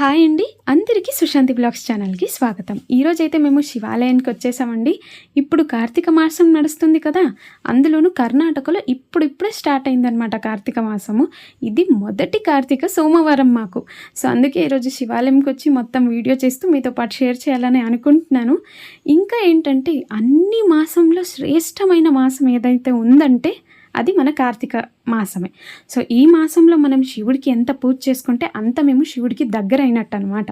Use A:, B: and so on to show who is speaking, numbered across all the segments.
A: Hi అండి. అందరికీ Sushanti blogs ఛానల్కి స్వాగతం. ఈరోజు అయితే మేము శివాలయానికి వచ్చేసామండి. ఇప్పుడు కార్తీక మాసం నడుస్తుంది కదా అందులోనూ కర్ణాటకలో ఇప్పుడిప్పుడే స్టార్ట్ అయిందనమాట కార్తీక మాసము. ఇది మొదటి కార్తీక సోమవారం మాకు. సో అందుకే ఈరోజు శివాలయంకి వచ్చి మొత్తం వీడియో చేస్తూ మీతో పాటు షేర్ చేయాలని అనుకుంటున్నాను. ఇంకా ఏంటంటే అన్ని మాసంలో శ్రేష్టమైన మాసం ఏదైతే ఉందంటే అది మన కార్తీక మాసమే. సో ఈ మాసంలో మనం శివుడికి ఎంత పూజ చేసుకుంటే అంత మేము శివుడికి దగ్గర అయినట్టు అనమాట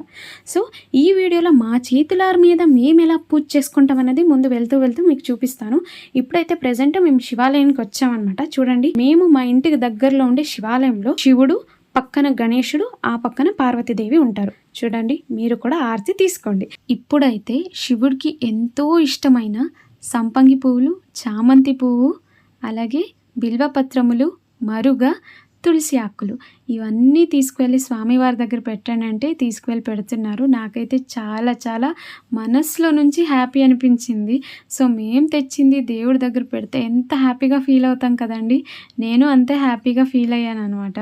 A: సో ఈ వీడియోలో మా చేతులార మీద మేము ఎలా పూజ చేసుకుంటాం అనేది ముందు వెళ్తూ వెళ్తూ మీకు చూపిస్తాను. ఇప్పుడైతే ప్రజెంట్ మేము శివాలయానికి వచ్చామన్నమాట. చూడండి మేము మా ఇంటికి దగ్గరలో ఉండే శివాలయంలో శివుడు పక్కన గణేశుడు ఆ పక్కన పార్వతీదేవి ఉంటారు. చూడండి మీరు కూడా ఆర్తి తీసుకోండి. ఇప్పుడైతే శివుడికి ఎంతో ఇష్టమైన సంపంగి పువ్వులు చామంతి పువ్వు అలాగే బిల్వపత్రములు మరుగ తులసి ఆకులు. ఇవన్నీ తీసుకువెళ్ళి స్వామివారి దగ్గర పెట్టానంటే తీసుకువెళ్ళి పెడుతున్నారు. నాకైతే చాలా చాలా మనసులో నుంచి హ్యాపీ అనిపించింది. సో మేము తెచ్చింది దేవుడి దగ్గర పెడితే ఎంత హ్యాపీగా ఫీల్ అవుతాం కదండి. నేను అంతే హ్యాపీగా ఫీల్ అయ్యాను అనమాట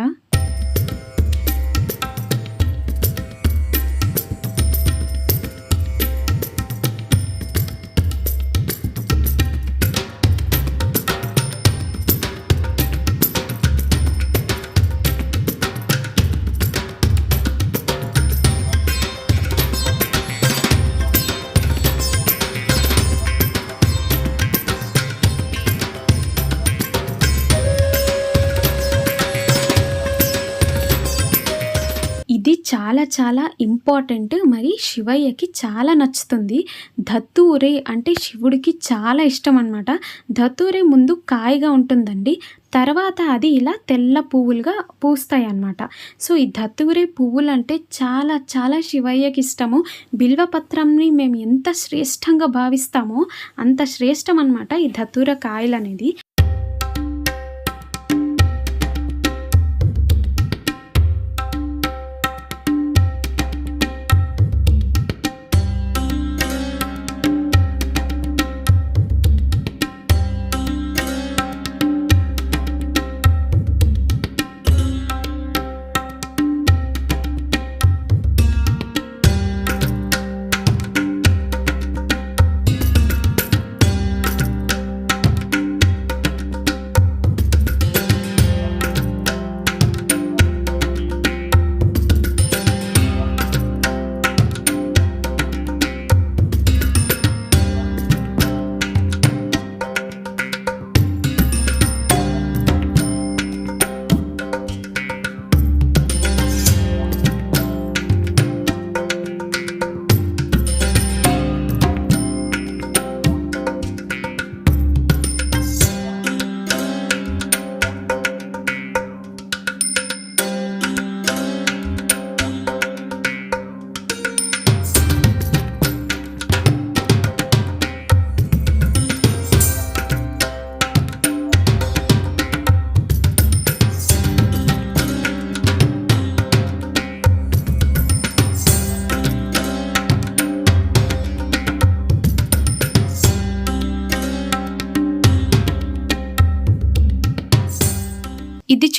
A: చాలా చాలా ఇంపార్టెంట్. మరి శివయ్యకి చాలా నచ్చుతుంది. దత్తూరే అంటే శివుడికి చాలా ఇష్టం అనమాట దత్తూరే ముందు కాయగా ఉంటుందండి. తర్వాత అది ఇలా తెల్ల పువ్వులుగా పూస్తాయి అన్నమాట సో ఈ దత్తూరే పువ్వులు అంటే చాలా చాలా శివయ్యకి ఇష్టము. బిల్వపత్రంని మేము ఎంత శ్రేష్టంగా భావిస్తామో అంత శ్రేష్టం అనమాట ఈ దత్తూర కాయలు అనేది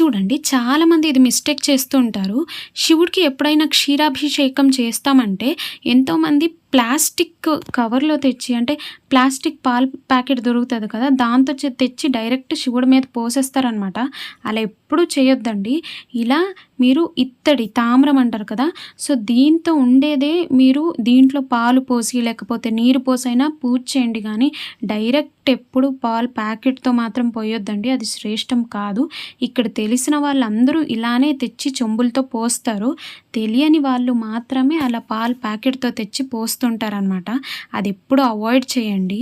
A: చూడండి చాలామంది ఇది మిస్టేక్ చేస్తూ ఉంటారు. శివుడికి ఎప్పుడైనా క్షీరాభిషేకం చేస్తామంటే ఎంతోమంది ప్లాస్టిక్ కవర్లో తెచ్చి అంటే ప్లాస్టిక్ పాల్ ప్యాకెట్ దొరుకుతుంది కదా దాంతో తెచ్చి డైరెక్ట్ శివుడి మీద పోసేస్తారనమాట అలా ఎప్పుడూ చేయొద్దండి. ఇలా మీరు ఇత్తడి తామ్రం అంటారు కదా సో దీంతో ఉండేదే మీరు దీంట్లో పాలు పోసి లేకపోతే నీరు పోసైనా పూజ చేయండి కానీ డైరెక్ట్ ఎప్పుడు పాలు ప్యాకెట్తో మాత్రం పోయొద్దండి. అది శ్రేష్టం కాదు. ఇక్కడ తెలిసిన వాళ్ళందరూ ఇలానే తెచ్చి చెంబులతో పోస్తారు. తెలియని వాళ్ళు మాత్రమే అలా పాలు ప్యాకెట్తో తెచ్చి చేస్తుంటారనమాట అది ఎప్పుడు అవాయిడ్ చేయండి.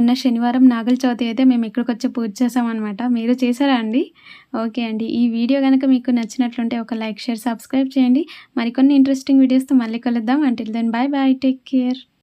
A: మొన్న శనివారం నాగుల చవితి అయితే మేము ఇక్కడికి వచ్చి పూజ చేసామన్నమాట మీరు చేశారా అండి? ఓకే అండి. ఈ వీడియో కనుక మీకు నచ్చినట్లుంటే ఒక లైక్ షేర్ సబ్స్క్రైబ్ చేయండి. మరికొన్ని ఇంట్రెస్టింగ్ వీడియోస్తో మళ్ళీ కలుద్దాం. Until then bye bye take care